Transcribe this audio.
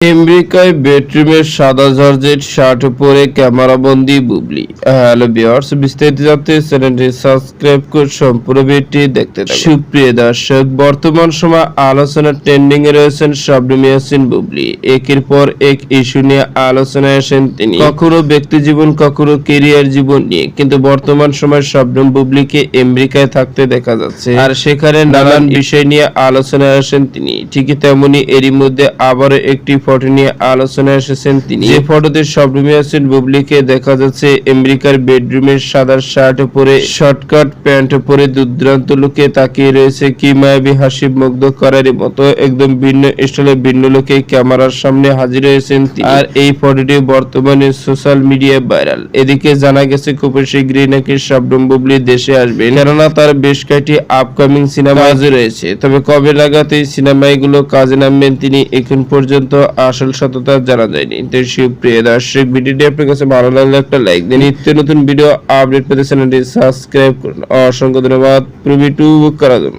আমেরিকায় বেডরুমের সাদা জর্জেট, শার্ট পরে ক্যামেরাবন্দি বুবলি। হ্যালো বিয়ার্স বিস্তারিত জানতে চ্যানেলটি সাবস্ক্রাইব করে সম্পূর্ণ ভিডিওটি দেখতে থাকুন। সুপ্রিয় দর্শক, বর্তমান সময় আলোচনা ট্রেন্ডিং এ রয়েছেন শবনম ইয়াসিন, বুবলি। একের পর এক ইস্যু নিয়ে আলোচনায় আসেন তিনি। কখনো ব্যক্তি জীবন, কখনো কেরিয়ার জীবন নিয়ে। কিন্তু বর্তমান সময় শবনম বুবলিকে আমেরিকায় থাকতে দেখা যাচ্ছে। আর সেখানে নানান বিষয় নিয়ে আলোচনায় আসেন তিনি। ঠিকই তেমনি এরই মধ্যে আবারও একটি ফটো নিয়ে আলোচনায় এসেছেন তিনি। যে ফটোতে শবনম ইয়াসিন বুবলিকে দেখা যাচ্ছে আমেরিকার বেডরুমের সাদা শার্ট পরে শর্টকাট প্যান্ট পরে দুর্দান্ত লুকে তাকিয়ে রয়েছে কি মায়াবী হাসি মুগ্ধ করার মতো একদম ভিন্ন স্টাইলে ভিন্ন লোকে ক্যামেরার সামনে হাজির হয়েছেন আর এই ফটোটি বর্তমানে সোশ্যাল মিডিয়ায় ভাইরাল। এদিকে জানা গেছে খুব শীঘ্রই নাকি শবনম বুবলি দেশে আসবে কেননা তার বেশ কয়েকটি আপকামিং সিনেমা রয়েছে। তবে কবে লাগাতে এই সিনেমাগুলো কাজে নামবেন তিনি এখন পর্যন্ত আসল সততা জানা যায়নি। তো প্রিয় দর্শক, ভিডিওটি আপনার কাছে ভালো লাগলে একটা লাইক দিন নিত্য নতুন ভিডিও আপডেট পেতে চ্যানেলটি সাবস্ক্রাইব করুন। অসংখ্য ধন্যবাদ। প্রবি টু বুক জন্য